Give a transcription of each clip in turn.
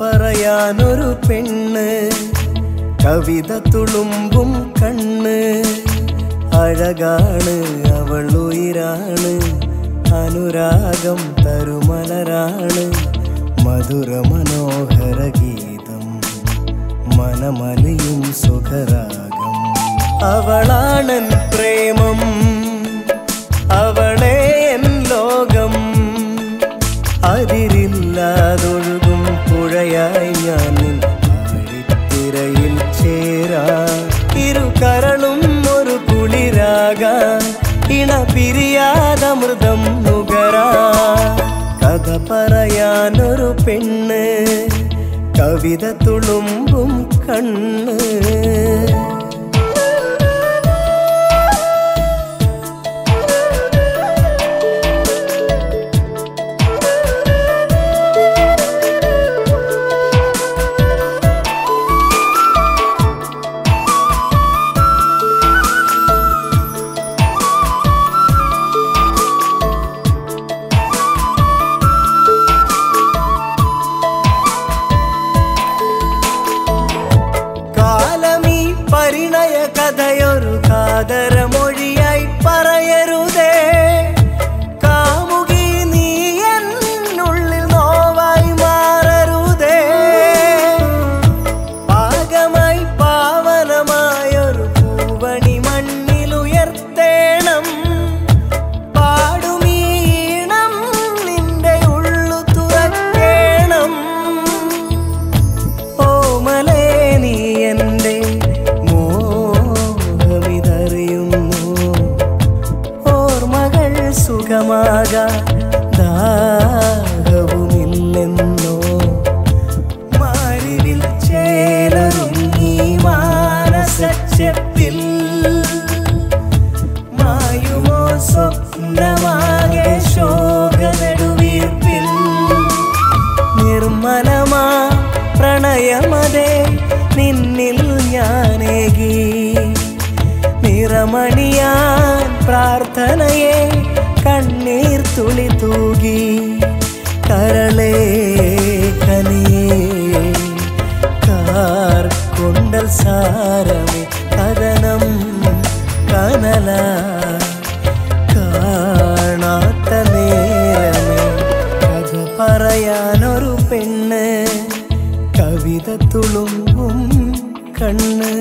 പറയാനൊരു പെണ്ണ് കവിത തുളുമ്പും കണ്ണ്. അഴകാണ് അവൾ ഉയരാണ് അനുരാഗം തരുമലരാണ്. മധുര മനോഹര ഗീതം മനമലിയും സുഖരാഗം. അവളാണൻ പ്രേമം അവളേ എൻ ലോകം. അതിരില്ലാതൊഴുകും പുഴയായി ഞാൻ നിൻ ചേരാ. ഇരുകരളും ഒരു കുളിരാകാൻ ഇണ പിരിയാതമൃതം നുകരാ. കഥ പറയാനൊരു പെണ്ണ്. കവിത തുളുമ്പും കണ്ണ്. ಪರಿಣಯ ಕಥೆಯ സുഖമാകാ ദാഹവുമില്ലെന്നോ? മാരിവിൽ ചേലൊരുങ്ങി മാനസച്ചെപ്പിൽ മായുമോ സ്വപ്നമാകെ ശോകനടുവീർപ്പിൽ? നിർമ്മലമാ പ്രണയമതേ നിന്നിൽ ഞാനേകി. നിറമണിയാൻ പ്രാർത്ഥനയെ കണ്ണീർ തുളി തൂകി കരളേ കനിയേ കാർ കൊണ്ടൽ സാരമേ കഥനം കനല കാണാത്ത നേരമേ കഥ പറയാനൊരു പെണ്ണ് കവിത തുളുമ്പും കണ്ണ്.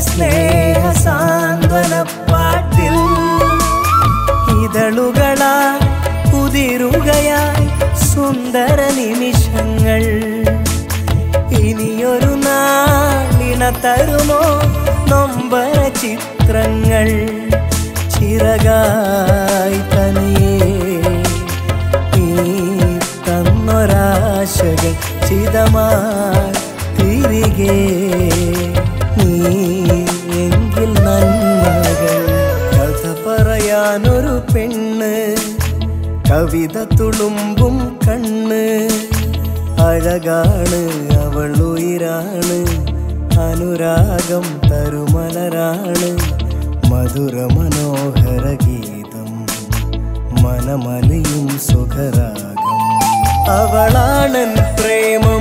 സ്നേഹ സാന്ത്വന പാട്ടിൽ ഇതളുകളായി ഉതിരുകയായി സുന്ദര നിമിഷങ്ങൾ. ഇനിയൊരു നാളിണ തരുമോ നൊമ്പര ചിത്രങ്ങൾ? ചിറകായി തനിയേ തന്നൊരാശകൾ തിരികെ നീ കവിത തുളുമ്പും കണ്ണ്. അഴകാണ് അവൾ ഉയരാണ് അനുരാഗം തരുമലരാണ്. മധുര മനോഹര ഗീതം മനമലയും സുഖരാഗം. അവളാണൻ പ്രേമം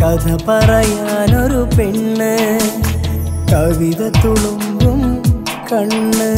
കഥ പറയാനൊരു പെണ്ണ്. കവിത തുളുമ്പും കണ്ണ്.